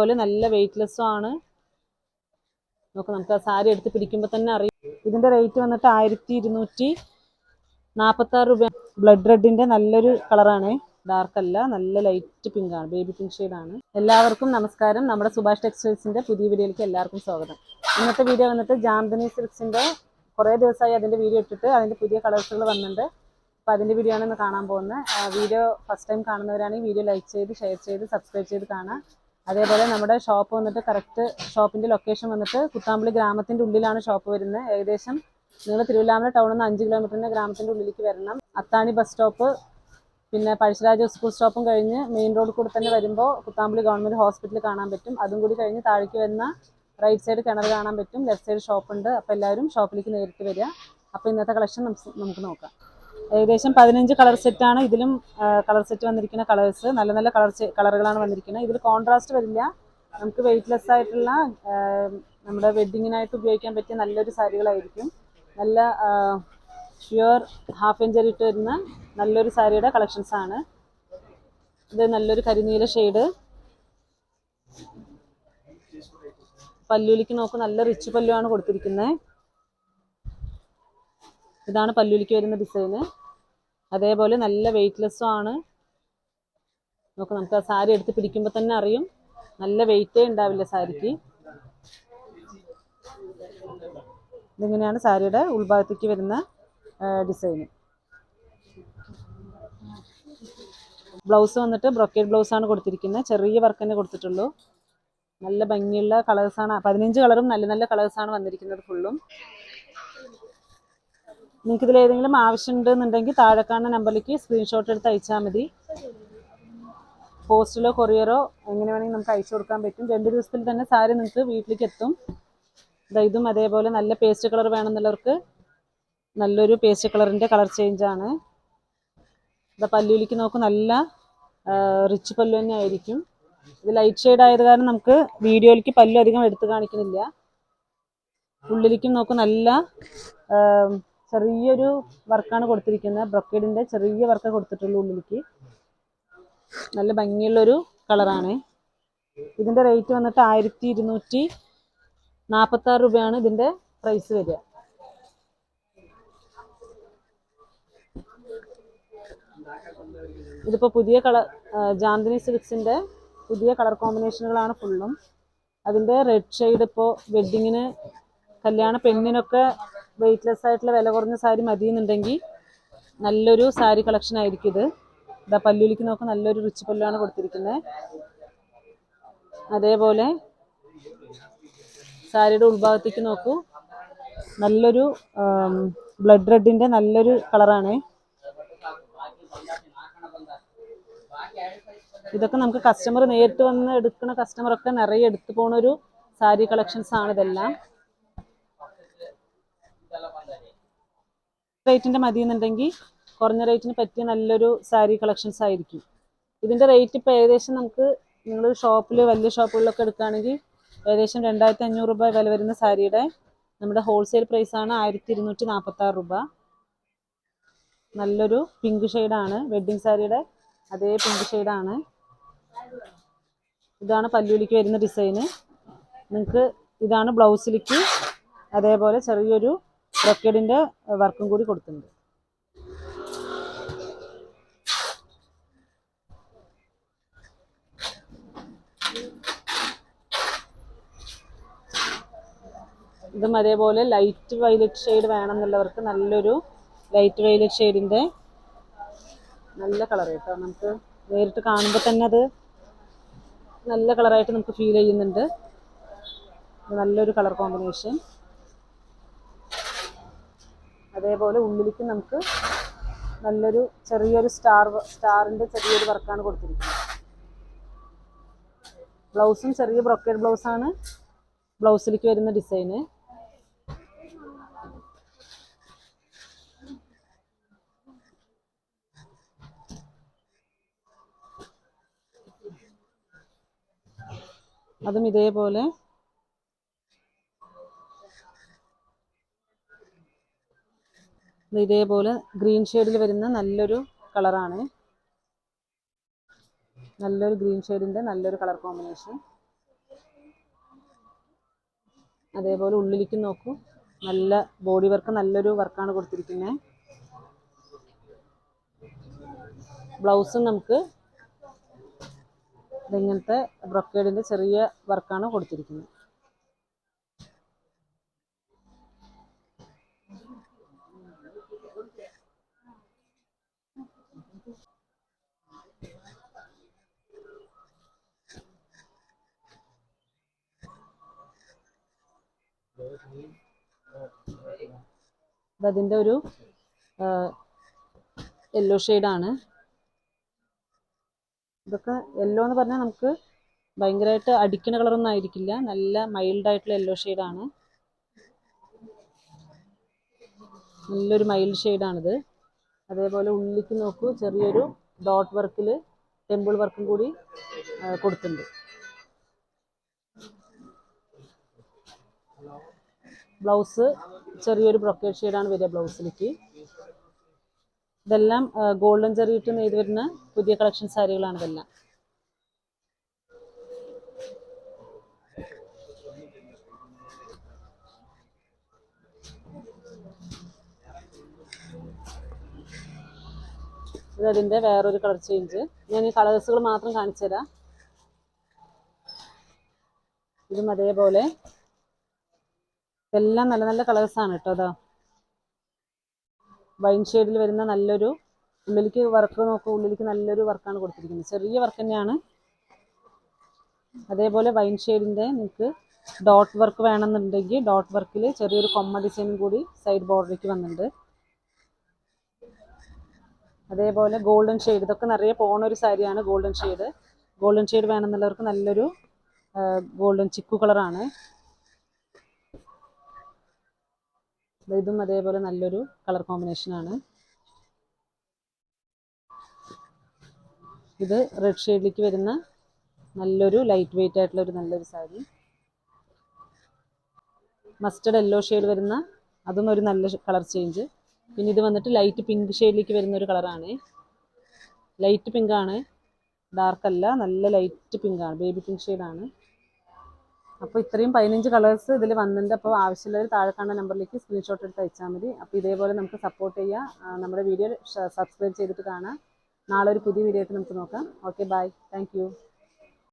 അതുപോലെ നല്ല വെയിറ്റ്ലെസ്സും ആണ്. നോക്ക് നമുക്ക് ആ സാരി എടുത്ത് പിടിക്കുമ്പോൾ തന്നെ അറിയും. ഇതിന്റെ റേറ്റ് വന്നിട്ട് ആയിരത്തി ഇരുന്നൂറ്റി നാൽപ്പത്തി ആറ് രൂപ ബ്ലഡ് റെഡിന്റെ നല്ലൊരു കളറാണ് ഡാർക്ക് അല്ല നല്ല ലൈറ്റ് പിങ്ക് ആണ്. ബേബി പിങ്ക് ആണ്. എല്ലാവർക്കും നമസ്കാരം. നമ്മുടെ സുഭാഷ് ടെക്സ്റ്റൈൽസിന്റെ പുതിയ വീഡിയോയിലേക്ക് എല്ലാവർക്കും സ്വാഗതം. ഇന്നത്തെ വീഡിയോ വന്നിട്ട് ജാംദനി സിൽക്സിന്റെ കുറേ ദിവസമായി അതിന്റെ വീഡിയോ ഇട്ടിട്ട് അതിന്റെ പുതിയ കളേഴ്സുകൾ വന്നിട്ടുണ്ട് അപ്പോൾ അതിന്റെ വീഡിയോ ആണ് ഇന്ന് കാണാൻ പോകുന്നത്. വീഡിയോ ഫസ്റ്റ് ടൈം കാണുന്നവരാണെങ്കിൽ വീഡിയോ ലൈക്ക് ചെയ്ത് ഷെയർ ചെയ്ത് സബ്സ്ക്രൈബ് ചെയ്ത് കാണാം. അതേപോലെ നമ്മുടെ ഷോപ്പ് വന്നിട്ട് കറക്റ്റ് ഷോപ്പിന്റെ ലൊക്കേഷൻ വന്നിട്ട് കുത്താമ്പളി ഗ്രാമത്തിന്റെ ഉള്ളിലാണ് ഷോപ്പ് വരുന്നത്. ഏകദേശം നിങ്ങൾ തിരുവല്ലാമല ടൗണിൽ നിന്ന് അഞ്ച് കിലോമീറ്ററിന്റെ ഗ്രാമത്തിന്റെ ഉള്ളിലേക്ക് വരണം. അത്താണി ബസ് സ്റ്റോപ്പ് പിന്നെ പഴശ്ശിരാജ സ്കൂൾ സ്റ്റോപ്പും കഴിഞ്ഞ് മെയിൻ റോഡ് കൂടെ തന്നെ വരുമ്പോൾ കുത്താമ്പളി ഗവൺമെന്റ് ഹോസ്പിറ്റൽ കാണാൻ പറ്റും. അതും കൂടി കഴിഞ്ഞ് താഴേക്ക് വരുന്ന റൈറ്റ് സൈഡ് കിണർ കാണാൻ പറ്റും. ലെഫ്റ്റ് സൈഡ് ഷോപ്പ് ഉണ്ട്. അപ്പോൾ എല്ലാവരും ഷോപ്പിലേക്ക് നേരിട്ട് വരിക. അപ്പോൾ ഇന്നത്തെ കളക്ഷൻ നമുക്ക് നോക്കാം. ഏകദേശം പതിനഞ്ച് കളർ സെറ്റാണ് ഇതിലും കളർ സെറ്റ് വന്നിരിക്കുന്ന കളേഴ്സ്. നല്ല നല്ല കളർ കളറുകളാണ് വന്നിരിക്കുന്നത്. ഇതിൽ കോൺട്രാസ്റ്റ് വരില്ല. നമുക്ക് വെയിറ്റ്ലെസ് ആയിട്ടുള്ള നമ്മുടെ വെഡ്ഡിങ്ങിനായിട്ട് ഉപയോഗിക്കാൻ പറ്റിയ നല്ലൊരു സാരികളായിരിക്കും. നല്ല പ്യുവർ ഹാഫ് ഇഞ്ചർ ഇട്ട് വരുന്ന നല്ലൊരു സാരിയുടെ കളക്ഷൻസ് ആണ്. ഇത് നല്ലൊരു കരിനീല ഷെയ്ഡ് പല്ലുലിക്ക് നോക്ക് നല്ല റിച്ച് പല്ലുവാണ് കൊടുത്തിരിക്കുന്നത് ഇതാണ് പല്ലുലിക്ക് വരുന്ന ഡിസൈന് അതേപോലെ നല്ല വെയിറ്റ്ലെസ്സും ആണ്. നോക്ക് നമുക്ക് ആ സാരി എടുത്ത് പിടിക്കുമ്പോൾ തന്നെ അറിയും. നല്ല വെയിറ്റേ ഉണ്ടാവില്ല സാരിക്ക്. ഇതിങ്ങനെയാണ് സാരിയുടെ ഉൾഭാഗത്തേക്ക് വരുന്ന ഡിസൈൻ ബ്ലൗസ് വന്നിട്ട് ബ്രോക്കേഡ് ബ്ലൗസ് ആണ് കൊടുത്തിരിക്കുന്നത്. ചെറിയ വർക്ക് തന്നെ കൊടുത്തിട്ടുള്ളൂ. നല്ല ഭംഗിയുള്ള കളേഴ്സാണ് പതിനഞ്ച് കളറും നല്ല നല്ല കളേഴ്സാണ് വന്നിരിക്കുന്നത് ഫുള്ളും നിങ്ങൾക്ക് ഇതിൽ ഏതെങ്കിലും ആവശ്യമുണ്ടെന്നുണ്ടെങ്കിൽ താഴെ കാണുന്ന നമ്പറിലേക്ക് സ്ക്രീൻഷോട്ട് എടുത്ത് അയച്ചാൽ മതി. പോസ്റ്റിലോ കൊറിയറോ എങ്ങനെ വേണമെങ്കിൽ നമുക്ക് അയച്ചു കൊടുക്കാൻ പറ്റും. രണ്ട് ദിവസത്തിൽ തന്നെ സാരി നിങ്ങൾക്ക് വീട്ടിലേക്ക് എത്തും. ഇതും അതേപോലെ നല്ല പേസ്റ്റ് കളർ വേണമെന്നുള്ളവർക്ക് നല്ലൊരു പേസ്റ്റ് കളറിന്റെ കളർ ചേഞ്ചാണ് ഇതാ പല്ലുവിലേക്ക് നോക്ക് നല്ല റിച്ച് പല്ലു തന്നെ ആയിരിക്കും. ഇത് ലൈറ്റ് ഷെയ്ഡ് ആയത് കാരണം നമുക്ക് വീഡിയോയിലേക്ക് പല്ലു അധികം എടുത്ത് കാണിക്കുന്നില്ല. ഉള്ളിലേക്കും നോക്ക് നല്ല ചെറിയൊരു വർക്കാണ് കൊടുത്തിരിക്കുന്നത്. ബ്രൊക്കേഡിന്റെ ചെറിയ വർക്ക് കൊടുത്തിട്ടുള്ളൂ ഉള്ളിലേക്ക്. നല്ല ഭംഗിയുള്ളൊരു കളറാണ്. ഇതിന്റെ റേറ്റ് വന്നിട്ട് ആയിരത്തി ഇരുന്നൂറ്റി നാൽപ്പത്തി ആറ് രൂപയാണ് ഇതിന്റെ പ്രൈസ് വരിക. ഇതിപ്പോ പുതിയ കളർ ജാന്തിനി സിൽക്സിന്റെ പുതിയ കളർ കോമ്പിനേഷനുകളാണ് ഫുള്ളും അതിന്റെ റെഡ് ഷെയ്ഡ് ഇപ്പോ വെഡ്ഡിങ്ങിന് കല്യാണ പെണ്ണിനൊക്കെ വെയിറ്റ്ലെസ് ആയിട്ടുള്ള വില കുറഞ്ഞ സാരി മതി എന്നുണ്ടെങ്കിൽ നല്ലൊരു സാരി കളക്ഷൻ ആയിരിക്കും ഇത്. ഇതാ പല്ലുലിക്ക് നോക്ക് നല്ലൊരു റിച്ച് പല്ലുവാണ് കൊടുത്തിരിക്കുന്നത് അതേപോലെ സാരിയുടെ ഉൾഭാഗത്തേക്ക് നോക്കൂ. നല്ലൊരു ബ്ലഡ് റെഡിന്റെ നല്ലൊരു കളറാണ് ഇതൊക്കെ നമുക്ക് കസ്റ്റമർ നേരിട്ട് വന്ന് എടുക്കുന്ന കസ്റ്റമറൊക്കെ നിറയെ എടുത്തു പോണ ഒരു സാരി കളക്ഷൻസ് ആണ് ഇതെല്ലാം. റേറ്റിന്റെ മതി എന്നുണ്ടെങ്കിൽ കുറഞ്ഞ റേറ്റിന് പറ്റിയ നല്ലൊരു സാരി കളക്ഷൻസ് ആയിരിക്കും. ഇതിന്റെ റേറ്റ് ഇപ്പോൾ ഏകദേശം നമുക്ക് നിങ്ങൾ ഷോപ്പിൽ വലിയ ഷോപ്പുകളിലൊക്കെ എടുക്കുകയാണെങ്കിൽ ഏകദേശം രണ്ടായിരത്തി അഞ്ഞൂറ് രൂപ വില വരുന്ന സാരിയുടെ നമ്മുടെ ഹോൾസെയിൽ പ്രൈസ് ആണ് ആയിരത്തി ഇരുന്നൂറ്റി നാൽപ്പത്തി ആറ് രൂപ നല്ലൊരു പിങ്ക് ഷെയ്ഡാണ് വെഡ്ഡിങ് സാരിയുടെ അതേ പിങ്ക് ഷെയ്ഡാണ് ഇതാണ് പല്ലുവിലേക്ക് വരുന്ന ഡിസൈന് നിങ്ങൾക്ക് ഇതാണ് ബ്ലൗസിലേക്ക് അതേപോലെ ചെറിയൊരു ബ്രൊക്കേഡിന്റെ വർക്കും കൂടി കൊടുക്കുന്നുണ്ട് ഇതും അതേപോലെ ലൈറ്റ് വയലറ്റ് ഷെയ്ഡ് വേണമെന്നുള്ളവർക്ക് നല്ലൊരു ലൈറ്റ് വയലറ്റ് ഷെയ്ഡിന്റെ നല്ല കളർ കേട്ടോ. നമുക്ക് നേരിട്ട് കാണുമ്പോൾ തന്നെ അത് നല്ല കളറായിട്ട് നമുക്ക് ഫീൽ ചെയ്യുന്നുണ്ട്. നല്ലൊരു കളർ കോമ്പിനേഷൻ. അതേപോലെ ഉള്ളിലേക്ക് നമുക്ക് നല്ലൊരു ചെറിയൊരു സ്റ്റാർ സ്റ്റാറിന്റെ ചെറിയൊരു വർക്കാണ് കൊടുത്തിരിക്കുന്നത്. ബ്ലൗസും ചെറിയ ബ്രൊക്കേഡ് ബ്ലൗസാണ്. ബ്ലൗസിലേക്ക് വരുന്ന ഡിസൈന്. അതും ഇതേപോലെ ഇതേപോലെ ഗ്രീൻ ഷെയ്ഡിൽ വരുന്ന നല്ലൊരു കളറാണ് നല്ലൊരു ഗ്രീൻ ഷെയ്ഡിന്റെ നല്ലൊരു കളർ കോമ്പിനേഷൻ അതേപോലെ ഉള്ളിലേക്ക് നോക്കൂ. നല്ല ബോഡി വർക്ക് നല്ലൊരു വർക്കാണ് കൊടുത്തിരിക്കുന്നത് ബ്ലൗസും നമുക്ക് ഇതിങ്ങനത്തെ ബ്രൊക്കേഡിന്റെ ചെറിയ വർക്കാണ് കൊടുത്തിരിക്കുന്നത് അതിന്റെ ഒരു യെല്ലോ ഷെയ്ഡാണ് ഇതൊക്കെ യെല്ലോ എന്ന് പറഞ്ഞാൽ നമുക്ക് ഭയങ്കരമായിട്ട് അടിക്കുന്ന കളറൊന്നും ആയിരിക്കില്ല. നല്ല മൈൽഡായിട്ടുള്ള യെല്ലോ ഷെയ്ഡാണ് നല്ലൊരു മൈൽഡ് ഷെയ്ഡാണിത് അതേപോലെ ഉള്ളിലേക്ക് നോക്കൂ ചെറിയൊരു ഡോട്ട് വർക്കിൽ ടെമ്പിൾ വർക്കും കൂടി കൊടുത്തിട്ടുണ്ട്. ബ്ലൗസ് ചെറിയൊരു ബ്രൊക്കേഡ് ഷെയ്ഡാണ് വരിക ബ്ലൗസിലേക്ക്. ഇതെല്ലാം ഗോൾഡൻ ചെറിയിട്ട് നെയ്ത് വരുന്ന പുതിയ കളക്ഷൻ സാരികളാണ് ഇതെല്ലാം. ഇത് അതിന്റെ വേറൊരു കളർ ചേഞ്ച് ഞാൻ ഈ കളേഴ്സുകൾ മാത്രം കാണിച്ചു തരാം ഇതും അതേപോലെ. എല്ലാം നല്ല നല്ല കളേഴ്സാണ് കേട്ടോ അതാ വൈൻ ഷെയ്ഡിൽ വരുന്ന നല്ലൊരു ഉള്ളിലേക്ക് വർക്ക് നോക്കുക ഉള്ളിലേക്ക് നല്ലൊരു വർക്കാണ് കൊടുത്തിരിക്കുന്നത്. ചെറിയ വർക്ക് തന്നെയാണ്. അതേപോലെ വൈൻ ഷെയ്ഡിന്റെ നിങ്ങൾക്ക് ഡോട്ട് വർക്ക് വേണമെന്നുണ്ടെങ്കിൽ ഡോട്ട് വർക്കിൽ ചെറിയൊരു കൊമ്മ ഡിസൈനും കൂടി സൈഡ് ബോർഡറിലേക്ക് വന്നിട്ടുണ്ട്. അതേപോലെ ഗോൾഡൻ ഷെയ്ഡ് ഇതൊക്കെ നിറയെ പോണ ഒരു സാരിയാണ് ഗോൾഡൻ ഷെയ്ഡ് ഗോൾഡൻ ഷെയ്ഡ് വേണമെന്നുള്ളവർക്ക് നല്ലൊരു ഗോൾഡൻ ചിക്കു കളറാണ് ഇതും അതേപോലെ നല്ലൊരു കളർ കോമ്പിനേഷൻ ആണ്. ഇത് റെഡ് ഷെയ്ഡിലേക്ക് വരുന്ന നല്ലൊരു ലൈറ്റ് വെയിറ്റ് ആയിട്ടുള്ള ഒരു നല്ലൊരു സാരി. മസ്റ്റർഡ് യെല്ലോ ഷെയ്ഡ് വരുന്ന അതും ഒരു നല്ല കളർ ചേഞ്ച് പിന്നെ ഇത് വന്നിട്ട് ലൈറ്റ് പിങ്ക് ഷെയ്ഡിലേക്ക് വരുന്ന ഒരു കളറാണ് ലൈറ്റ് പിങ്ക് ആണ്. ഡാർക്ക് അല്ല നല്ല ലൈറ്റ് പിങ്ക് ആണ്. ബേബി പിങ്ക് ഷെയ്ഡാണ് അപ്പോൾ ഇത്രയും പതിനഞ്ച് കളേഴ്സ് ഇതിൽ വന്നിട്ടുണ്ട് അപ്പോൾ ആവശ്യമുള്ളവർ താഴെ കാണുന്ന നമ്പറിലേക്ക് സ്ക്രീൻഷോട്ട് എടുത്ത് അയച്ചാൽ മതി. അപ്പോൾ ഇതേപോലെ നമുക്ക് സപ്പോർട്ട് ചെയ്യാം. നമ്മുടെ വീഡിയോ സബ്സ്ക്രൈബ് ചെയ്തിട്ട് കാണാം. നാളെ ഒരു പുതിയ വീഡിയോ ആയിട്ട് നമുക്ക് നോക്കാം. Okay bye thank